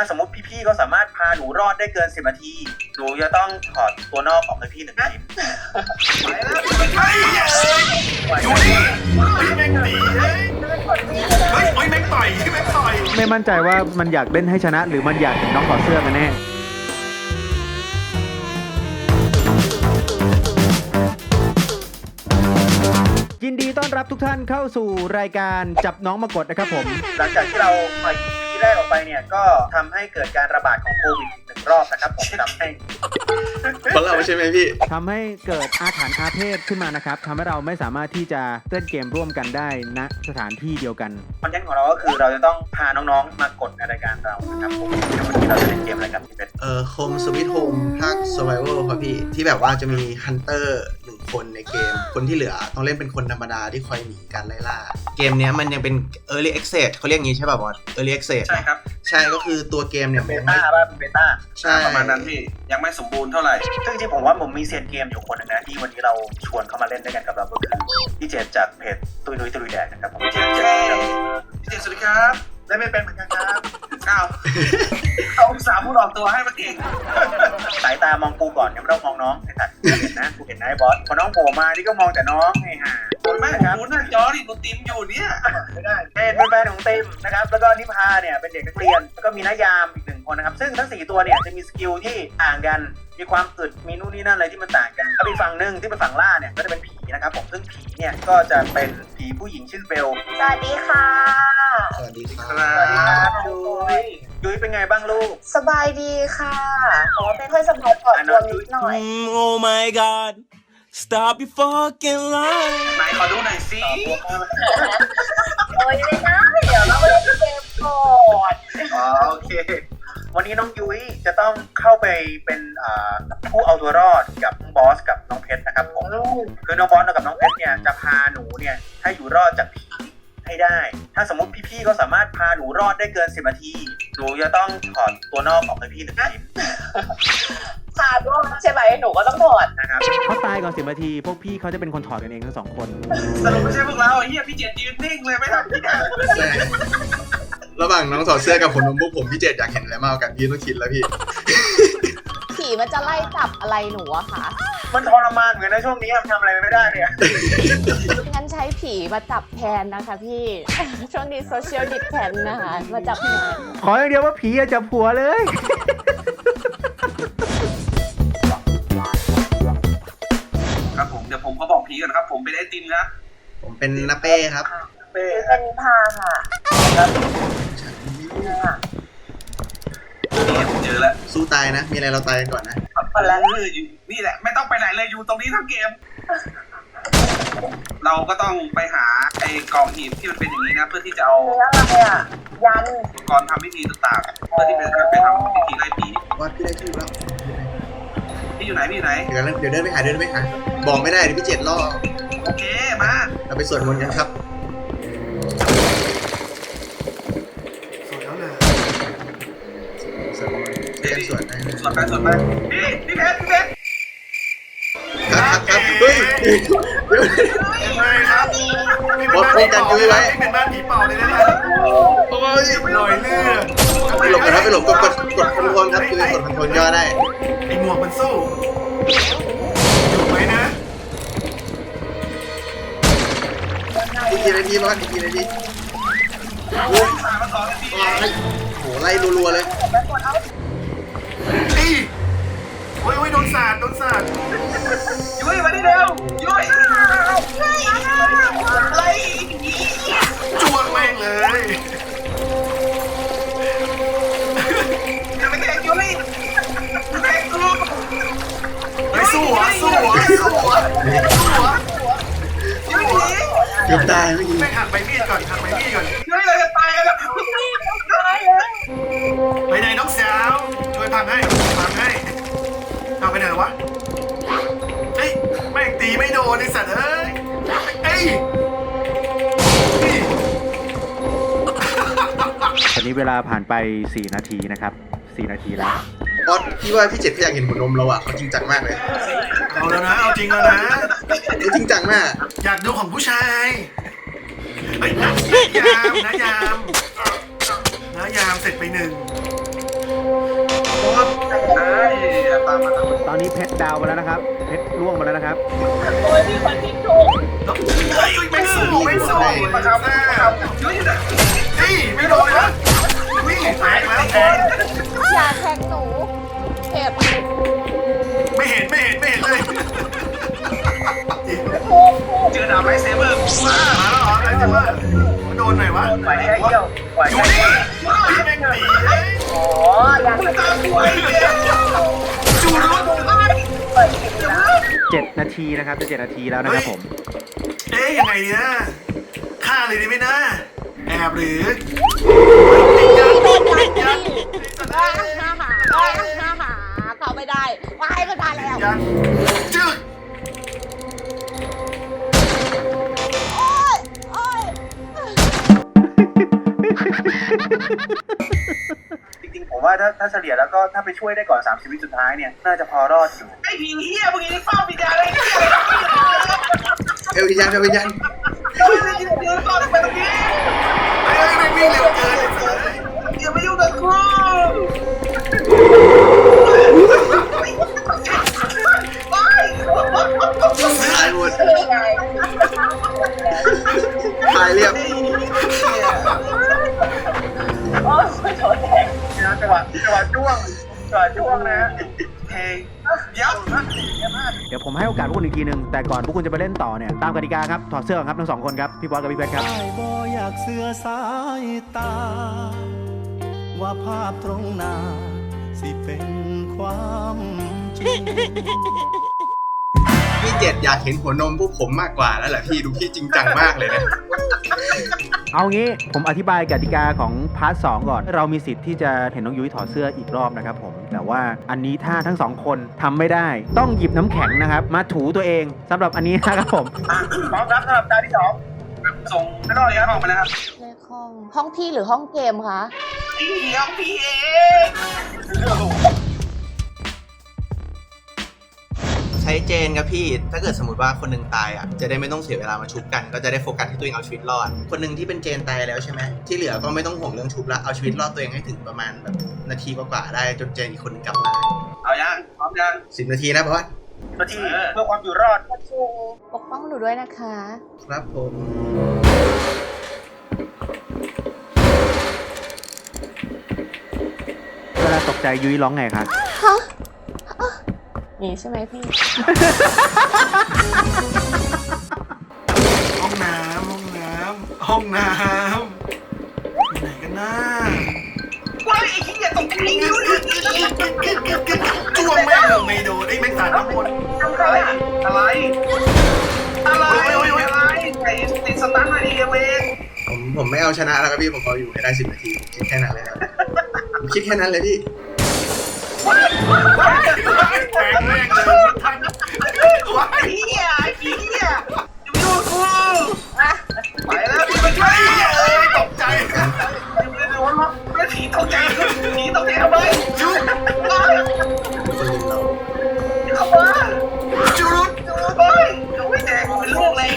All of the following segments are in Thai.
ถ้าสมมติพี่ๆก็สามารถพาหนูรอดได้เกิน10นาที หนูจะต้องถอดตัวนอกออกให้พี่หนึ่งชิ้นอยู่นี่เฮ้ยแม่งตีเฮ้ยเฮ้ยเฮ้ยแม่งต่อยแม่งต่อย ไม่มั่นใจว่ามันอยากเล่นให้ชนะ หรือมันอยากเห็นน้องถอดเสื้อกันแน่ ยินดีต้อนรับทุกท่านเข้าสู่รายการจับน้องมากดนะครับผม หลังจากที่เราปล่อย EP แรกออกไปเนี่ยก็ทำให้เกิดการระบาดของโควิด รอบนะครับผมทำให้เพราะเราใช่ไหมพี่ ทำให้เกิดอาถรรพ์อาเพศขึ้นมานะครับทำให้เราไม่สามารถที่จะเล่นเกมร่วมกันได้ณสถานที่เดียวกัน คอนเทนต์ของเราก็คือเราจะต้องพาน้องๆมากดในรายการเรานะครับผมเดี๋ยววันนี้เราจะเล่นเกมอะไรกันที่เป็นเอ่อโฮมสวิตโฮมภาค survival ครับพี่ ที่แบบว่าจะมีฮันเตอร์หนึ่งคนในเกม คนที่เหลือต้องเล่นเป็นคนธรรมดาที่คอยหนีการไล่ล่า เกมเนี้ยมันยังเป็น early access เขาเรียกงี้ใช่ป่ะบอส early access ใช่ครับ ใช่ก็คือตัวเกมเนี่ยเบมันยังต้าไม่ป่ะเป็นเบต้าใช่ประมาณนั้นพี่ยังไม่สมบูรณ์เท่าไหร่ ซึ่งจริงๆผมว่าผมมีเซียนเกมอยู่คนหนึงนะที่วันนี้เราชวนเขามาเล่นด้วยกันกับเราก็คือพี่เจมส์จากเพจตุยนุ้ยตุยแดกนะครับผมพี่เจมส์พี่เจมส์สวัสดีครับได้ไม่เป็นเหมือนกันครับอ้าวเขาอุตส่าห์พูดออกตัวให้มาเก่งสายตามองกูก่อนยังไม่ต้องมองน้องไอ้สัตว์กูเห็นนะกูเห็นนายบอสพอน้องโผล่มานี่ก็มองแต่น้องไอ้ห่าผม แม่นะครับดูหน้าจอดิตัวติมอยู่เนี่ยไม่ได้เจนเป็นแฟนของเต็มนะครับ แล้วก็นิพาเนี่ยเป็นเด็กนักเรียน แล้วก็มีนายามอีกหนึ่งคนนะครับ ซึ่งทั้งสี่ตัวเนี่ยจะมีสกิลที่ต่างกัน มีความอึด มีนู่นนี่นั่นอะไรที่มันต่างกัน ถ้าอีกฝั่งหนึ่งที่เป็นฝั่งล่าเนี่ยก็จะเป็นผีนะครับผม ซึ่งผีเนี่ยก็จะเป็นผีผู้หญิงชื่อเบล สวัสดีค่ะ สวัสดีคครัรับบสวัสดีครับยุ้ยยุ้ยเป็นไงบ้างลูก สบายดีค่ะ ขอไม่ค่อยสบายปอดบวมนิดหน่อย Mm, oh my god. Stop your fucking lying. ไหนขอดูหน่อยสิโอ้ยไม่ได้เดี๋ยวเราไปเล่นเกมก่อนอ๋อโอเค วันนี้น้องยุ้ยจะต้องเข้าไปเป็นอ่าผู้เอาตัวรอดกับน้องบอสกับน้องเพชรนะครับผมคือน้องบอสกับน้องเพชรเนี่ยจะพาหนูเนี่ยให้อยู่รอดจากผีให้ได้ ถ้าสมมติพี่ๆก็สามารถพาหนูรอดได้เกิน10นาที หนูจะต้องถอดตัวนอกออกให้พี่หนึ่งชิ้นพาด้วย ใช่ไหมหนูก็ต้องถอดนะครับเขาตายก่อนสิบนาที พวกพี่เขาจะเป็นคนถอดกันเองทั้งสองคน สรุปไม่ใช่พวกเราไอ้เหี้ยพี่เจมส์ยืนนิ่งเลยไม่ทำที่ไหนใช่ระหว่างน้องถอดเสื้อกับขนนมพวกผมพี่เจดอยากเห็นอะไรมากกว่ากันพี่ต้องคิดแล้วพี่ ผีมันจะไล่จับอะไรหนูอะคะมันทรมานเหมือนกันนะช่วงนี้มันทำอะไรไม่ได้เนี่ยงั้นใช้ผีมาจับแทนนะคะพี่ ช่วงนี้โซเชียลดิสแทนนะคะ มาจับแทน ขออย่างเดียวว่าผีอย่าจับผัวเลย ผมก็บอกผีก่อนครับ ผมเป็นไอติมนะผมเป็นนาเป้ครับ เป้เป็นนิพาค่ะนี่ผมเจอแล้วสู้ตายนะ มีอะไรเราตายกันก่อนนะเอออยู่นี่แหละ ไม่ต้องไปไหนเลยอยู่ตรงนี้ทั้งเกม เราก็ต้องไปหาไอ้กล่องหีบที่มันเป็นอย่างนี้นะ เพื่อที่จะเอาเนื้ออะไรอะยัน อุปกรณ์ทำพิธีต่างๆเพื่อที่จะไปทำพิธีไล่ผีว่าพี่ได้ทูบแล้ว พี่อยู่ไหนพี่อยู่ไหน เดี๋ยวเดี๋ยวเดินไปหาเดินไปหา บอกไม่ได้เดี๋ยวพี่เจดล่อโอเคมาเราไปสวดมนต์กันครับ สวยแล้วนะสวดมนต์เรียนสวดได้นะสวดไปสวดไปพี่พี่เพชรพี่เพชรครับครับเฮ้ยเดี๋ยวไม่ครับบอกป้องกันยุ้ยไว้นี่เป็นบ้านผีเป่าเลยนะเนี่ยโอ้ยลอยเลือดไป หลบกันครับไปหลบกดกดกดคอนโทรลครับคือกดคอนโทรลย่อได้ไอหมวกมันสู้อยู่ไหมนะอีกกี่นาทีบอสอีกกี่นาทีสามมาสองนาทีโอ้ยโหไล่รัวๆเลยนี่โอ้ยโอ้ยโดนสาดโดนสาดยุ้ยมาดิเร็วยุ้ย ไม่โดนไอ้สัตว์เอ้ยเอ้ยนี่ตอนนี้เวลาผ่านไป 4 นาทีนะครับ 4 นาทีแล้วบอสพี่ว่าพี่เจ็ดเขาอยากเห็นหัวนมเราอะเขาจริงจังมากเลยเอาแล้วนะเอาจริงแล้วนะ เขาจริงจังมากอยากดูของผู้ชายเฮ้ยนะยามนะยามนะยามเสร็จไปหนึ่ง ตอนนี้เพชรดาวมาแล้วนะครับ เพชรล่วงมาแล้วนะครับ โอ้ยมีคนทิ้งถูกเฮ้ยไม่สู้ไม่สู้ประคับประคับยุ้ยน่ะเฮ้ยไม่โดนนะวิ่งแตกแล้วแทงอย่าแทงหนูเจ็บไม่เห็นไม่เห็นไม่เห็นเลยเจอดาบไลท์เซเบอร์มามาแล้วเหรอไอ้เจ้าว่าโดนหน่อยวะปล่อยให้เยี่ยวปล่อยอยู่ให้นี่เยี่ยวพี่แม่งหนี เอ้ยอ๋อยังตาป่วยเนี่ยจูรุด7นาทีนะครับจะ7นาทีแล้วนะครับผม เอ๊ยยังไงเนี่ยฆ่าเลยดีไหมนะ แอบหรือติดยันติดยันอ่าฮ่าฮ่าอ่าฮ่าฮ่าเข้าไม่ได้วายมันมาแล้วยันจึกโอ๊ยโอ๊ยจริงๆ ผมว่าถ้าถ้าเฉลี่ยแล้วก็ถ้าไปช่วยได้ก่อน 3 ชีวิตสุดท้ายเนี่ย น่าจะพอรอดอยู่ไอ้ผีเหี้ยมึงยังเฝ้าวิญญาณอะไรเหี้ยเอลวิญญาณเอลวิญญาณอะไรเดี๋ยวเฝ้าไปตรงนี้เฮ้ยไม่วิ่งเร็วเกินเลยอย่ามายุ่งกับกูไปตายหมดตายเรียบ จังหวะจ้วงนะฮะเฮ้ยเดี๋ยวเดี๋ยวผมให้โอกาสพวกคุณอีกทีหนึ่งแต่ก่อนพวกคุณจะไปเล่นต่อเนี่ยตามกติกาครับถอดเสื้อก่อนครับทั้งสองคนครับพี่บอสกับพี่เพชรครับไอ้บ่อยากเสือสายตา ว่าภาพตรงหน้า สิเป็นความจริง พี่เจ็ดอยากเห็นหัวนมพวกผมมากกว่าแล้วแหละพี่ดูพี่จริงจังมากเลยนะเอางี้ผมอธิบายกติกาของพาร์ทสก่อน เรามีสิทธิ์ที่จะเห็นน้องยุ้ยถอดเสื้ออีกรอบนะครับผม แต่ว่าอันนี้ถ้าทั้งสองคนทำไม่ได้ ต้องหยิบน้ำแข็งนะครับ มาถูตัวเองสำหรับอันนี้นะครับผม พร้อมครับสำหรับตาที่สองส่งไม่รอดเลยครับออกมาแล้วครับเลขห้องห้องพี่หรือห้องเกมคะไอ้เหี้ยพี่เอง ช้เจนครับพี่ ถ้าเกิดสมมติว่าคนหนึงตายอะจะได้ไม่ต้องเสียเวลามาชุบกัน ก็จะได้โฟกัสที่ตัวเองเอาชีวิตรอด คนหนึ่งที่เป็นเจนตายแล้วใช่ไหมที่เหลือก็ไม่ต้องห่วงเรื่องชุบละเอาชีวิตรอดตัวเองให้ถึงประมาณแบบนาทีกว่าๆได้จนเจนอีกคนหนึงกลับมาเอายังพร้อมยังสิบนาทีนะบอสนาทีเพื่อความอยู่รอดปกป้องหนูด้วยนะคะ ครับผมเวลาตกใจยุ้ยร้องไงครับฮะอะ นี่ใช่ไหมพี่ ห้องน้ำห้องน้ำห้องน้ำอยู่ไหนกันนะว้ายไอ้เหี้ยตกใจอยู่จ้วงแม่งเลยไม่โดนไอ้แม่งสาดน้ำมนต์อะไรอะไร อะไรอะไรไอ้ติดสตันอะไรเองผมผมไม่เอาชนะแล้วครับพี่ผมเอาอยู่ให้ได้สิบนาทีคิดแค่นั้นเลยครับผมคิดแค่นั้นเลยพี่ แทงแม่งเลยทันว้าไอ้ยเหี้ยไอ้เหี้ยอยู่ยุ่งกูไปแล้วพี่ไปช่วยไอ้เหี้ยเอ้ยตกใจไม่โดนหรอกไม่ผีตกใจผีตกใจทำไมจุ๊บคนลืมเราเข้ามาจุรุดเฮ้ยยังไม่แดงเป็นลูกเลย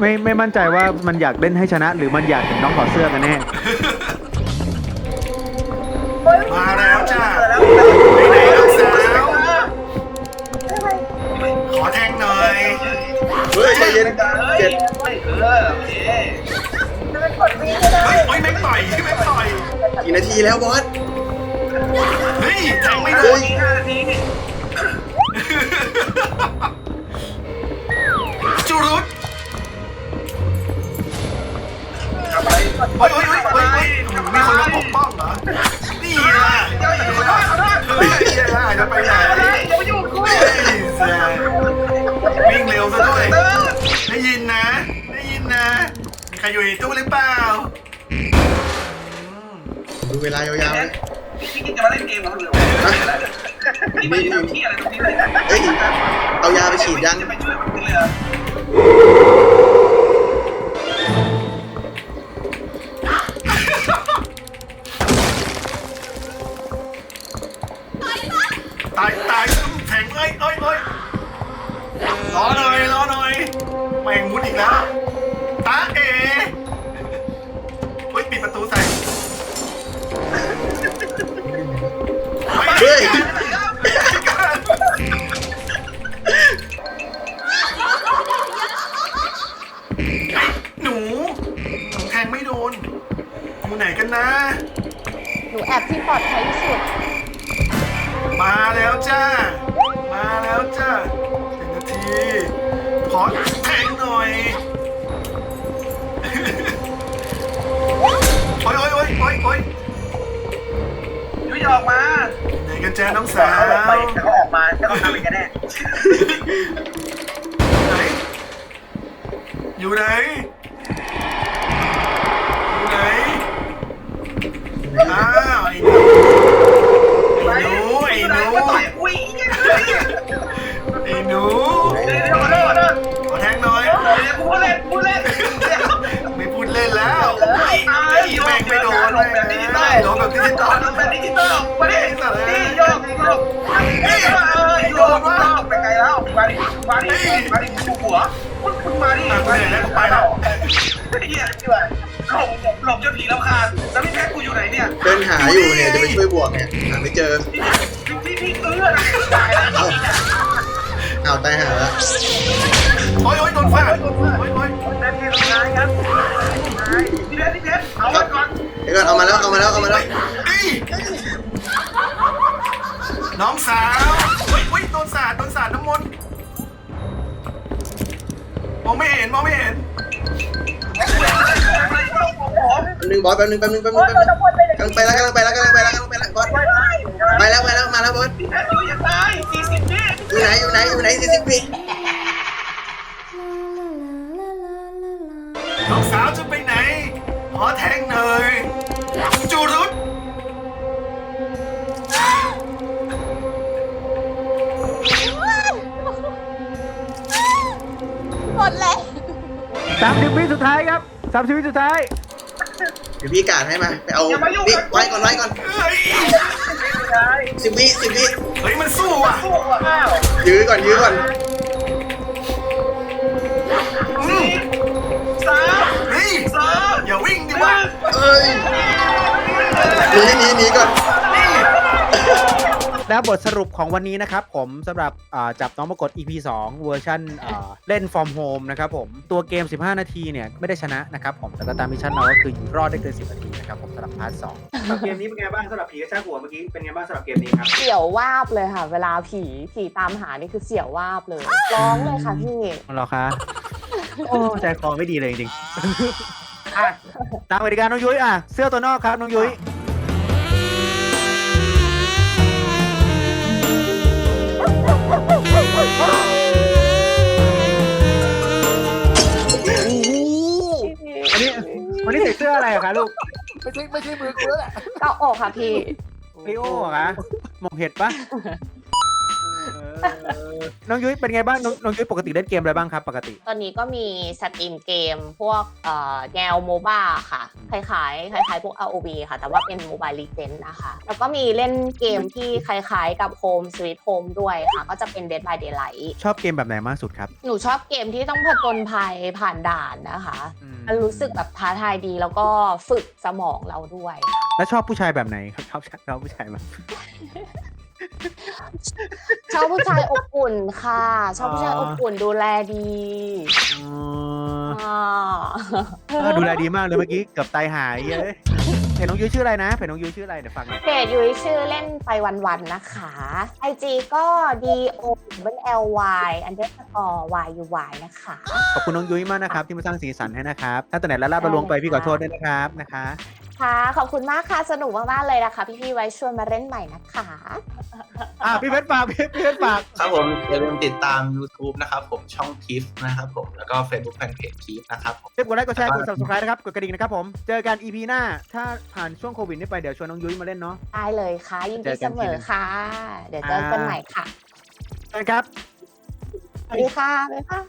ไม่ไม่มั่นใจว่ามันอยากเล่นให้ชนะ หรือมันอยากเห็นน้องถอดเสื้อกันแน่มาแล้ว กี่นาทีแล้วบอส เฮ้ยแทงไม่โดโอ้นยห้านาทีนี่จุรุดทำไมเฮ้ยเฮ้ยเฮ้ยเฮ้ยเฮ้ยมีคนมาปกป้องเหรอ นี่ล่ะเดี๋ยวขอโทษขอโทษเฮ้ยเหี้ยล่ะจะไปไหนอย่ามายุ่งกูเฮ้ยแซ่วิ่งเร็วซะด้วยเออได้ยินนะ ได้ยินนะ มีใครอยู่ในตู้หรือเปล่าดู เวลายาวๆเลยพี่คิดจะมาเล่นเกมกับคนอื่นนี่มันทำที่อะไรตรงนี้เลยเอ้ยเอายาไปฉีดยังจะไปช่วยคนเรือ แบบที่ปลอดภัยที่สุด มาแล้วจ้า มาแล้วจ้าหนึ่งนาที ขอแข่งหน่อยโอ้ยโอ้ยโอ้ยโอ้ยโอ้ยยุ้ยออกมา ไหนกันจ้าน้องบอสากเขาออกไปวแต่เขาออกมาแล้วเขาทำอะไรกันแน่ไหน คุณมาดิมาดิไปแล้วเฮียด้วยหลบหลบจนผีรำคาญแล้วพี่แพ็คกูอยู่ไหนเนี่ยเดินหาอยู่เนี่ยจะไปช่วยบวกเนี่ยหาไม่เจอที่ที่เอื้อนะตายแล้วเอ้าเอาตายหาแล้วโอ้ยโอ้ยโดนฟาดโอ้ยโอ้ยนั่นไงตายครับพี่เพชรพี่เพชรเอาไว้ก่อนเดี๋ยวก่อนเอามาแล้วเอามาแล้วเอามาแล้วเอ้ยน้องสาว มองไม่เห็นมองไม่เห็นแป๊บนึงบอสแป๊บนึงแป๊บนึงแป๊บนึงแป๊บนึงกำลังไปแล้วกำลังไปแล้วกำลังไปแล้วกำลังไปแล้วบอสไปแล้วไปแล้วมาแล้วบอสพี่เพชรอยู่ยังตายสี่สิบวิอยู่ไหนอยู่ไหนอยู่ไหนสี่สิบปีน้องสาวจะไปไหนขอแทงหน่อยามสิบวิสุดท้ายครับสามสิบวิสุดท้าย เดี๋ยวพี่กาดให้มาไปเอานี่ไว้ก่อนไว้ก่อนเฮ้ยสิบวิสิบวิเฮ้ยมันสู้อะสู้อะอ้าวยื้อก่อนยื้อก่อน และบทสรุปของวันนี้นะครับผมสำหรับอ่าจับน้องมากด EP 2 เวอร์ชันอ่าเล่น From Home นะครับผมตัวเกม 15 นาทีเนี่ยไม่ได้ชนะนะครับผมแต่ก็ตามมิชชั่นเราก็คืออยู่รอดได้เกิน 10 นาทีนะครับผมสำหรับพาร์ท2สำหรับเกมนี้เป็นไงบ้างสำหรับผีกระชากหัวเมื่อกี้เป็นไงบ้างสำหรับเกมนี้ครับเสียววาบเลยค่ะ เวลาผีผีตามหานี่คือเสียววาบเลยร้องเลยค่ะพี่เหรอคะโอ้ใจคอไม่ดีเลยจริงๆอะตามกติกาน้องยุ้ยอะเสื้อตัวนอกครับน้องยุ้ย เสื้ออะไรอะคะลูกเกาอกค่ะพี่ลิโอเหรอคะหมกเห็ดปะเออ น้องยุ้ยเป็นไงบ้างน้องน้องยุ้ยปกติเล่นเกมอะไรบ้างครับ ปกติ ตอนนี้ก็มีสตรีมเกมพวกเอ่อแนวโมบ้าค่ะคล้ายๆคล้ายๆพวก ROV ค่ะ แต่ว่าเป็นโมบายลีเจนนะคะ แล้วก็มีเล่นเกมที่คล้ายๆกับ Home Sweet Home ด้วยค่ะ ก็จะเป็น Dead by Daylight ชอบเกมแบบไหนมากสุดครับหนูชอบเกมที่ต้องผจญภัยผ่านด่านนะคะอืมมันรู้สึกแบบท้าทายดีแล้วก็ฝึกสมองเราด้วย แล้วชอบผู้ชายแบบไหนครับชอบชอบผู้ชายแบบ ชอบผู้ชายอบ อุ่นค่ะ ชอบผู้ชายอบอุ่นดูแลดีอ๋ออ่าเออดูแลดีมากเลยเมื่อกี้เกือบตายหายเย้ยเพจน้องยุ้ยชื่ออะไรนะเพจน้องยุ้ยชื่ออะไรเดี๋ยวฟังหน่อยเพจยุ้ยชื่อเล่นไปวันๆนะคะ IG ก็ D O L Y underscore Y U Y นะคะ ขอบคุณน้องยุ้ยมากนะครับที่มาสร้างสีสันให้นะครับถ้าแต่ไหนละลาบละลวงไปพี่ขอโทษด้วยนะครับนะคะ ค่ะ ขอบคุณมากค่ะ สนุกมากๆเลยนะคะ พี่ๆไว้ชวนมาเล่นใหม่นะคะ อะพี่เพชรฝากพี่พี่เพชรฝากครับผมอย่าลืมติดตาม YouTube นะครับผมช่องทิฟนะครับผมแล้วก็ Facebook Fanpage ทิฟนะครับผม เรียบกดไลค์กดแชร์กด subscribe นะครับ กดกระดิ่งนะครับผม เจอกัน EP หน้า ถ้าผ่านช่วงโควิดนี้ไปเดี๋ยวชวนน้องยุ้ยมาเล่นเนาะ ได้เลยค่ะยินเจดีอกัเสนมทีหอนึ่งค่ะ เดี๋ยวเจอกันใหม่ค่ะเจอกันครับ สวัสดีค่ะบ๊ายบาย